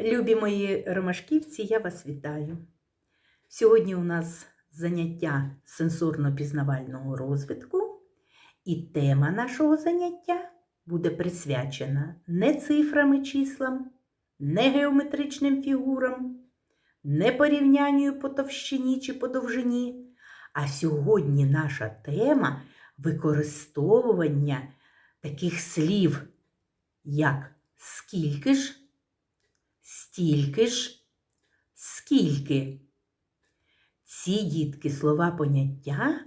Любі мої ромашківці, я вас вітаю. Сьогодні у нас заняття сенсорно-пізнавального розвитку, і тема нашого заняття буде присвячена не цифрами числам, не геометричним фігурам, не порівнянню по товщині чи по довжині. А сьогодні наша тема використовування таких слів, як скільки ж, стільки ж, скільки. Ці дітки слова поняття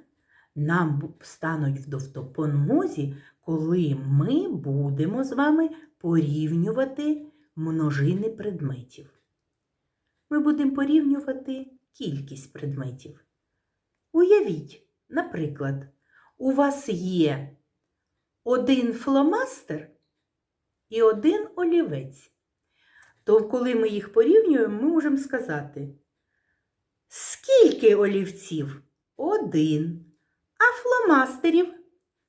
нам стануть в допомозі, коли ми будемо з вами порівнювати множини предметів. Ми будемо порівнювати кількість предметів. Уявіть, наприклад, у вас є один фломастер і один олівець. То коли ми їх порівнюємо, ми можемо сказати, скільки олівців? Один. А фломастерів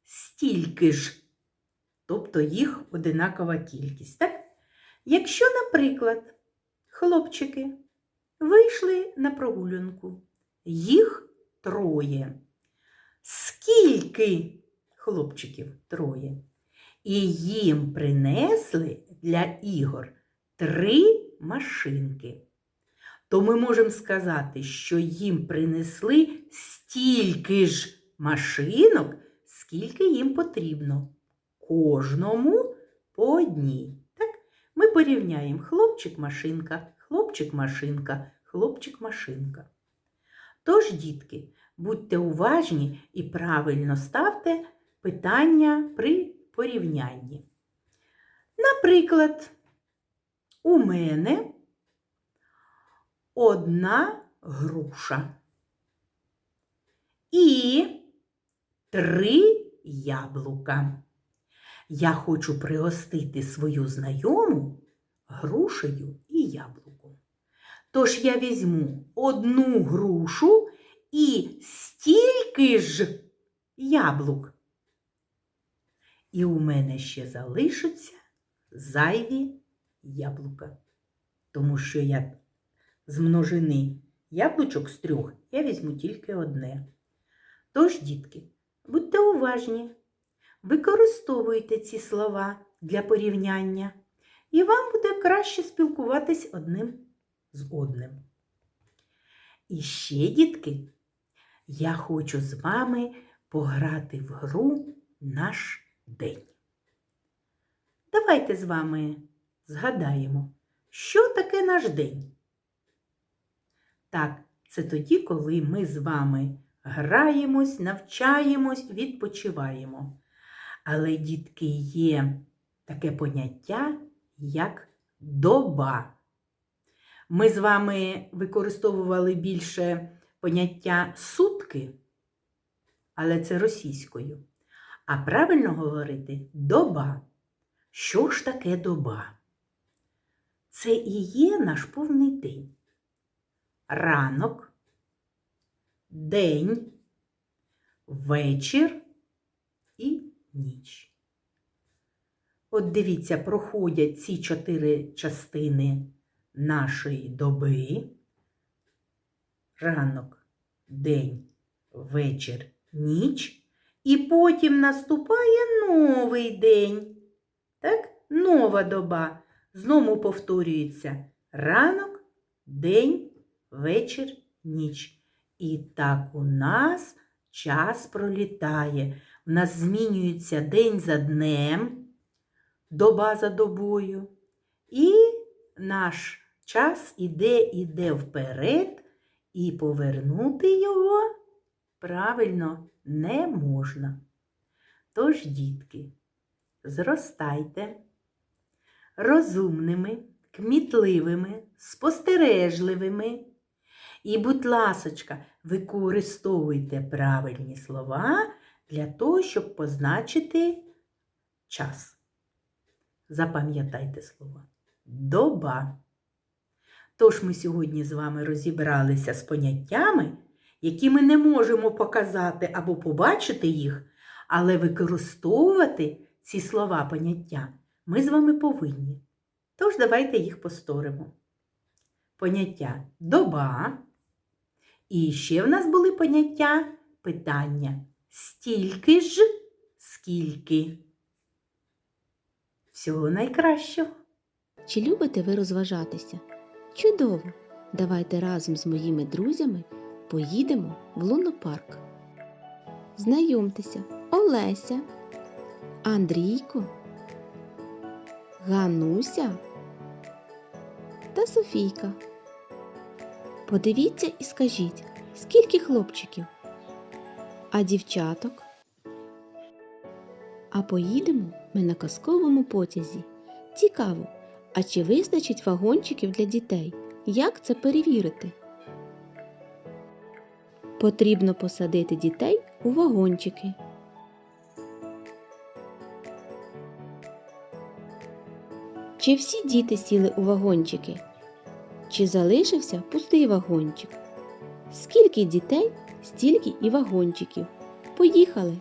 стільки ж. Тобто їх одинакова кількість. Так? Якщо, наприклад, хлопчики вийшли на прогулянку, їх троє. Скільки хлопчиків троє? І їм принесли для ігор три машинки. То ми можемо сказати, що їм принесли стільки ж машинок, скільки їм потрібно. Кожному по одній. Так? Ми порівняємо хлопчик-машинка, хлопчик-машинка, хлопчик-машинка. Тож, дітки, будьте уважні і правильно ставте питання при порівнянні. Наприклад, у мене одна груша і три яблука. Я хочу пригостити свою знайому грушею і яблуком. Тож я візьму одну грушу і стільки ж яблук. І у мене ще залишаться зайві яблука. Тому що я з множини яблучок з трьох я візьму тільки одне. Тож, дітки, будьте уважні, використовуйте ці слова для порівняння, і вам буде краще спілкуватись одним з одним. І ще, дітки, я хочу з вами пограти в гру наш день. Давайте з вами згадаємо, що таке наш день. Так, це тоді, коли ми з вами граємось, навчаємось, відпочиваємо. Але, дітки, є таке поняття, як доба. Ми з вами використовували більше поняття сутки, але це російською. А правильно говорити доба. Що ж таке доба? Це і є наш повний день. Ранок, день, вечір і ніч. От дивіться, проходять ці чотири частини нашої доби. Ранок, день, вечір, ніч. І потім наступає новий день. Так? Нова доба. Знову повторюється ранок, день, вечір, ніч. І так у нас час пролітає. У нас змінюється день за днем, доба за добою. І наш час іде, іде вперед, і повернути його правильно не можна. Тож, дітки, зростайте розумними, кмітливими, спостережливими. І, будь ласочка, використовуйте правильні слова для того, щоб позначити час. Запам'ятайте слова. Доба. Тож ми сьогодні з вами розібралися з поняттями, які ми не можемо показати або побачити їх, але використовувати ці слова поняття ми з вами повинні. Тож давайте їх повторимо. Поняття доба. І ще в нас були поняття питання. Стільки ж, скільки. Всього найкращого. Чи любите ви розважатися? Чудово! Давайте разом з моїми друзями поїдемо в лунопарк. Знайомтеся, Олеся, Андрійко, Гануся та Софійка. Подивіться і скажіть, скільки хлопчиків, а дівчаток? А поїдемо ми на казковому потязі. Цікаво, а чи вистачить вагончиків для дітей? Як це перевірити? Потрібно посадити дітей у вагончики. Чи всі діти сіли у вагончики? Чи залишився пустий вагончик? Скільки дітей, стільки і вагончиків. Поїхали!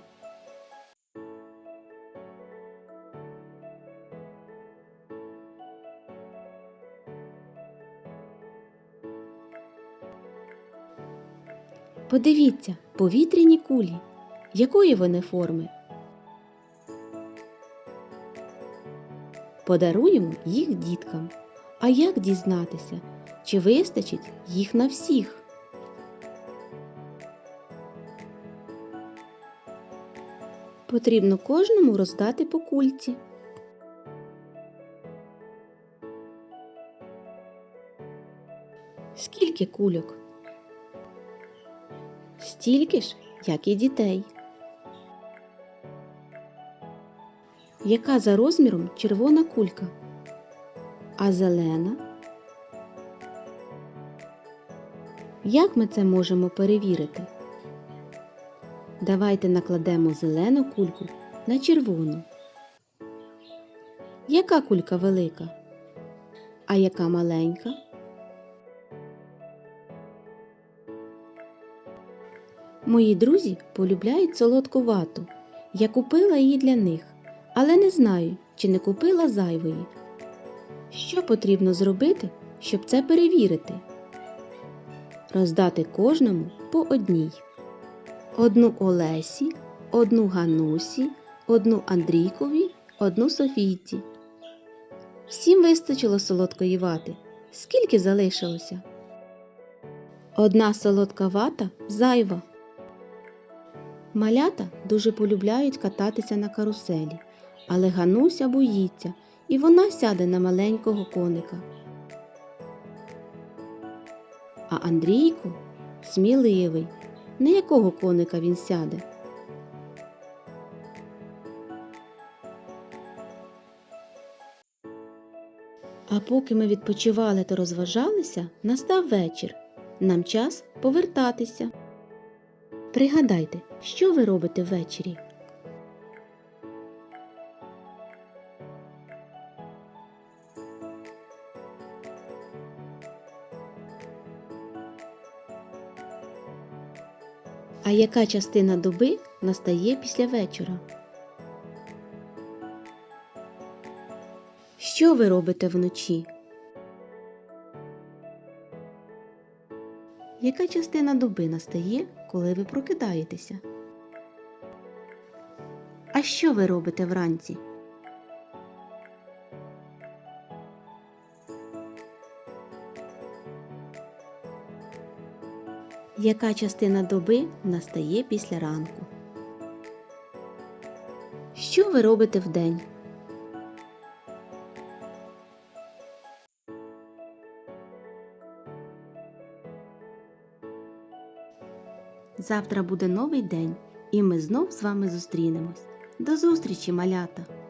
Подивіться, повітряні кулі. Якої вони форми? Подаруємо їх діткам. А як дізнатися, чи вистачить їх на всіх? Потрібно кожному роздати по кульці. Скільки кульок? Стільки ж, як і дітей. Яка за розміром червона кулька? А зелена? Як ми це можемо перевірити? Давайте накладемо зелену кульку на червону. Яка кулька велика? А яка маленька? Мої друзі полюбляють солодку вату. Я купила її для них, але не знаю, чи не купила зайвої. Що потрібно зробити, щоб це перевірити? Роздати кожному по одній. Одну Олесі, одну Ганусі, одну Андрійкові, одну Софійці. Всім вистачило солодкої вати. Скільки залишилося? Одна солодка вата зайва. Малята дуже полюбляють кататися на каруселі, але Гануся боїться, і вона сяде на маленького коника. А Андрійко сміливий, на якого коника він сяде. А поки ми відпочивали та розважалися, настав вечір. Нам час повертатися. Пригадайте, що ви робите ввечері? А яка частина доби настає після вечора? Що ви робите вночі? Яка частина доби настає, коли ви прокидаєтеся? А що ви робите вранці? Яка частина доби настає після ранку? Що ви робите вдень? Завтра буде новий день, і ми знов з вами зустрінемось. До зустрічі, малята!